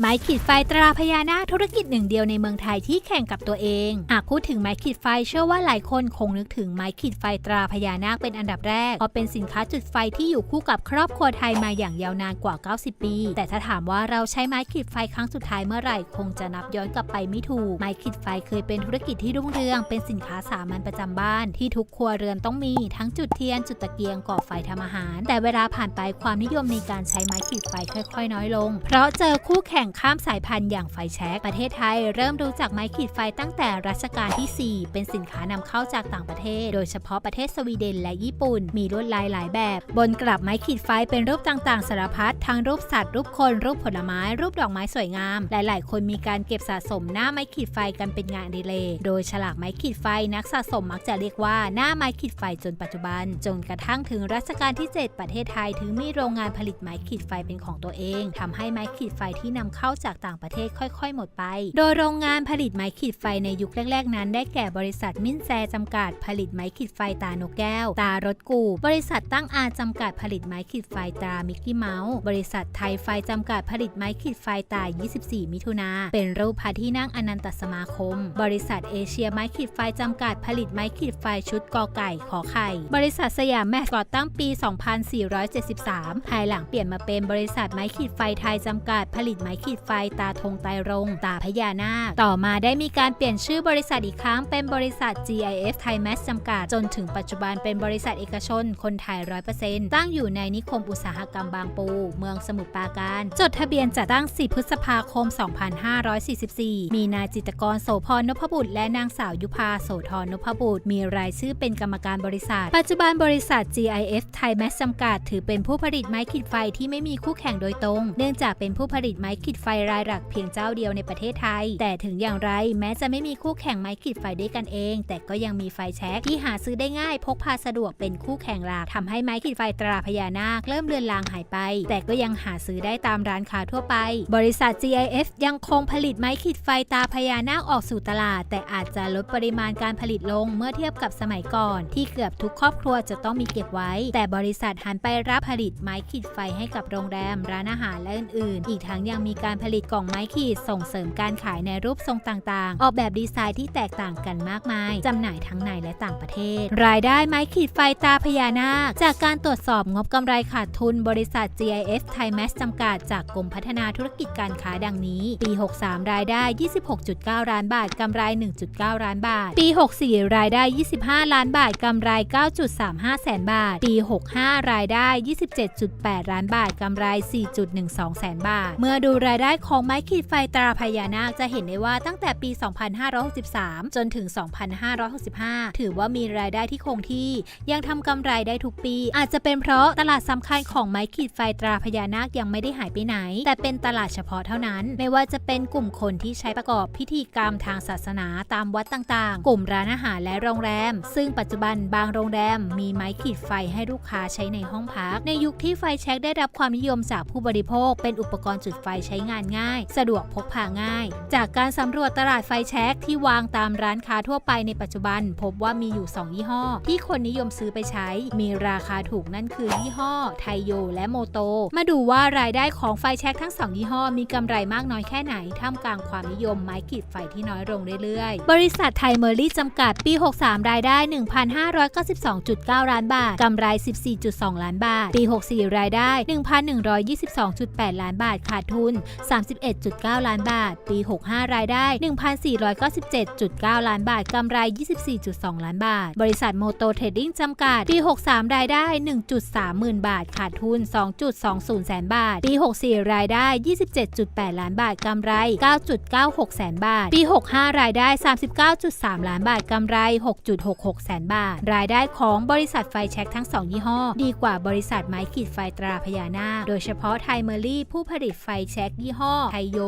ไม้ขีดไฟตราพญานาคธุรกิจหนึ่งเดียวในเมืองไทยที่แข่งกับตัวเอง หากพูดถึงไม้ขีดไฟเชื่อว่าหลายคนคงนึกถึงไม้ขีดไฟตราพญานาคเป็นอันดับแรกเพราะเป็นสินค้าจุดไฟที่อยู่คู่กับครอบครัวไทยมาอย่างยาวนานกว่า 90 ปี แต่ถ้าถามว่าเราใช้ไม้ขีดไฟครั้งสุดท้ายเมื่อไหร่คงจะนับย้อนกลับไปไม่ถูก ไม้ขีดไฟเคยเป็นธุรกิจที่รุ่งเรือง เป็นสินค้าสามัญประจำบ้าน ที่ทุกครัวเรือนต้องมีทั้งจุดเทียนจุดตะเกียงก่อไฟทำอาหาร แต่เวลาผ่านไปความนิยมในการใช้ไม้ขีดไฟค่อย ๆ น้อยลง เพราะเจอคู่แข่งข้ามสายพันธุ์อย่างไฟแช็กประเทศไทยเริ่มรู้จักไม้ขีดไฟตั้งแต่รัชกาลที่ 4 เป็นสินค้านำเข้าจากต่างประเทศ โดยเฉพาะประเทศสวีเดนและญี่ปุ่น มีลวดลายหลายแบบ บนกลับไม้ขีดไฟเป็นรูปต่างๆสารพัดทั้งรูปสัตว์รูปคน รูปผลไม้ รูปดอกไม้สวยงาม หลาย ๆ คนมีการเก็บสะสมหน้าไม้ขีดไฟกันเป็นงานดิเรกโดยฉลากไม้ขีดไฟนักสะสมมักจะเรียกว่าหน้าไม้ขีดไฟจนปัจจุบัน จนกระทั่งถึงรัชกาลที่ 7 ประเทศไทยถึงมีโรงงานผลิตไม้ขีดไฟเป็นของตัวเองทำให้ไม้ขีดไฟที่นำเข้าจากต่างประเทศค่อยๆ หมดไป โดยโรงงานผลิตไม้ขีดไฟในยุคแรก ๆ นั้น ได้แก่บริษัทมินแซจำกัดผลิตไม้ขีดไฟตานกแก้ว ตารถกู บริษัทตั้งอาจำกัดผลิตไม้ขีดไฟตรามิกกี้เมาส์บริษัทไทยไฟจำกัดผลิตไม้ขีดไฟตา 24 มิถุนาเป็นรูปพระที่นั่งอนันตสมาคม บริษัทเอเชียไม้ขีดไฟจำกัดผลิตไม้ขีดไฟชุดกอไก่ขอไข่ บริษัทสยามแมสก่อตั้งปี 2473 ภายหลังเปลี่ยนมาเป็นบริษัทไม้ขีดไฟไทยจำกัดผลิตไม้ขีดไฟตาธงไตรรงตาพญานาค ต่อมาได้มีการเปลี่ยนชื่อบริษัทอีกครั้งเป็นบริษัท GIF ไทยแมสจำกัด จนถึงปัจจุบันเป็นบริษัทเอกชน คนไทย 100%ตั้งอยู่ในนิคมอุตสาหกรรมบางปู เมืองสมุทรปราการ จดทะเบียนจัดตั้ง4พฤษภาคม 2544 มีนายจิตกรโสพรนพบุตร และนางสาวยุพาโสธรนพบุตร มีรายชื่อเป็นกรรมการบริษัท ปัจจุบันบริษัท GIF ไทยแมสจำกัด ถือเป็นผู้ผลิตไม้ขีดไฟที่ไม่มีคู่แข่งโดยตรง เนื่องจากเป็นผู้ผลิตไม้ขีดไฟรายหลักเพียงเจ้าเดียวในประเทศไทย แต่ถึงอย่างไรแม้จะไม่มีคู่แข่งไม้ขีดไฟด้วยกันเอง แต่ก็ยังมีไฟแช็กที่หาซื้อได้ง่ายพกพาสะดวกเป็นคู่แข่งหลักทำให้ไม้ขีดไฟตราพญานาคเริ่มเลือนลางหายไป แต่ก็ยังหาซื้อได้ตามร้านค้าทั่วไป บริษัท GIF ยังคงผลิตไม้ขีดไฟตาพญานาคออกสู่ตลาด แต่อาจจะลดปริมาณการผลิตลงเมื่อเทียบกับสมัยก่อน ที่เกือบทุกครอบครัวจะต้องมีเก็บไว้ แต่บริษัทหันไปรับผลิตไม้ขีดไฟให้กับโรงแรม ร้านอาหารและอื่นๆ อีกทั้งยังมีการผลิตกล่องไม้ขีดส่งเสริมการขายในรูปทรงต่างๆ ออกแบบดีไซน์ที่แตกต่างกันมากมายจำหน่ายทั้งในและต่างประเทศ รายได้ไม้ขีดไฟตาพญานาค จากการตรวจสอบงบกำไรขาดทุนบริษัท GIF ไทยแมสจำกัดจากกรมพัฒนาธุรกิจการค้าดังนี้ ปี 63 รายได้ 26.9 ล้านบาทกำไร 1.9 ล้านบาท ปี 64 รายได้ 25 ล้านบาทกำไร 9.35 แสนบาท ปี 65 รายได้ 27.8 ล้านบาทกำไร 4.12 แสนบาท เมื่อดูรายายได้ของไม้ขีดไฟตราพญานาคจะเห็นได้ว่าตั้งแต่ปี 2563 จนถึง 2565 ถือว่ามีรายได้ที่คงที่ ยังทำกำไรได้ทุกปี อาจจะเป็นเพราะตลาดสำคัญของไม้ขีดไฟตราพญานาคยังไม่ได้หายไปไหน แต่เป็นตลาดเฉพาะเท่านั้น ไม่ว่าจะเป็นกลุ่มคนที่ใช้ประกอบพิธีกรรมทางศาสนาตามวัดต่างๆ กลุ่มร้านอาหารและโรงแรม ซึ่งปัจจุบันบางโรงแรม มีไม้ขีดไฟให้ลูกค้าใช้ในห้องพัก ในยุคที่ไฟแช็กได้รับความนิยมจากผู้บริโภค เป็นอุปกรณ์จุดไฟใช้งานง่าย สะดวกพกพาง่าย จากการสำรวจตลาดไฟแช็กที่วางตามร้านค้าทั่วไปในปัจจุบัน พบว่ามีอยู่ 2 ยี่ห้อ ที่คนนิยมซื้อไปใช้ มีราคาถูกนั่นคือยี่ห้อ ไทโยและโมโต มาดูว่ารายได้ของไฟแช็กทั้ง 2 ยี่ห้อ มีกำไรมากน้อยแค่ไหน ท่ามกลางความนิยมไม้ขีดไฟที่น้อยลงเรื่อยๆ บริษัทไทยเมอรี่จำกัดปี 63 รายได้ 1,592.9 ล้านบาท กำไร 14.2 ล้านบาท ปี 64 รายได้ 1,122.8 ล้านบาท ขาดทุน31.9 ล้านบาท ปี 65 รายได้ 1,497.9 ล้านบาท กำไร 24.2 ล้านบาท บริษัทโมโตเทรดดิ้งจำกัด ปี 63 รายได้ 1.3หมื่นบาท ขาดทุน 2.20 แสนบาท ปี 64 รายได้ 27.8 ล้านบาท กำไร 9.96 แสนบาท ปี 65 รายได้ 39.3 ล้านบาท กำไร 6.66 แสนบาท รายได้ของบริษัทไฟแช็กทั้ง 2 ยี่ห้อ ดีกว่าบริษัทไม้ขีดไฟตราพญานาค โดยเฉพาะไทเมอรี่ผู้ผลิตไฟแช็กยี่ห้อไทโย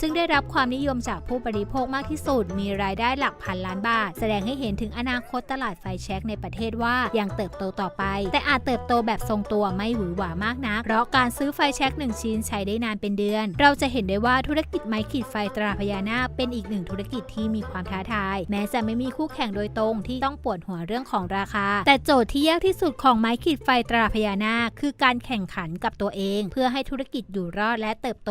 ซึ่งได้รับความนิยมจากผู้บริโภคมากที่สุด มีรายได้หลักพันล้านบาท แสดงให้เห็นถึงอนาคตตลาดไฟแช็กในประเทศว่ายังเติบโตต่อไป แต่อาจเติบโตแบบทรงตัวไม่หวือหวามากนัก เพราะการซื้อไฟแช็กหนึ่งชิ้นใช้ได้นานเป็นเดือน เราจะเห็นได้ว่าธุรกิจไม้ขีดไฟตราพญานาคเป็นอีกหนึ่งธุรกิจที่มีความท้าทาย แม้จะไม่มีคู่แข่งโดยตรงที่ต้องปวดหัวเรื่องของราคา แต่โจทย์ที่ยากที่สุดของไม้ขีดไฟตราพญานาคคือการแข่งขันกับตัวเอง เพื่อให้ธุรกิจอยู่รอดและเติบโต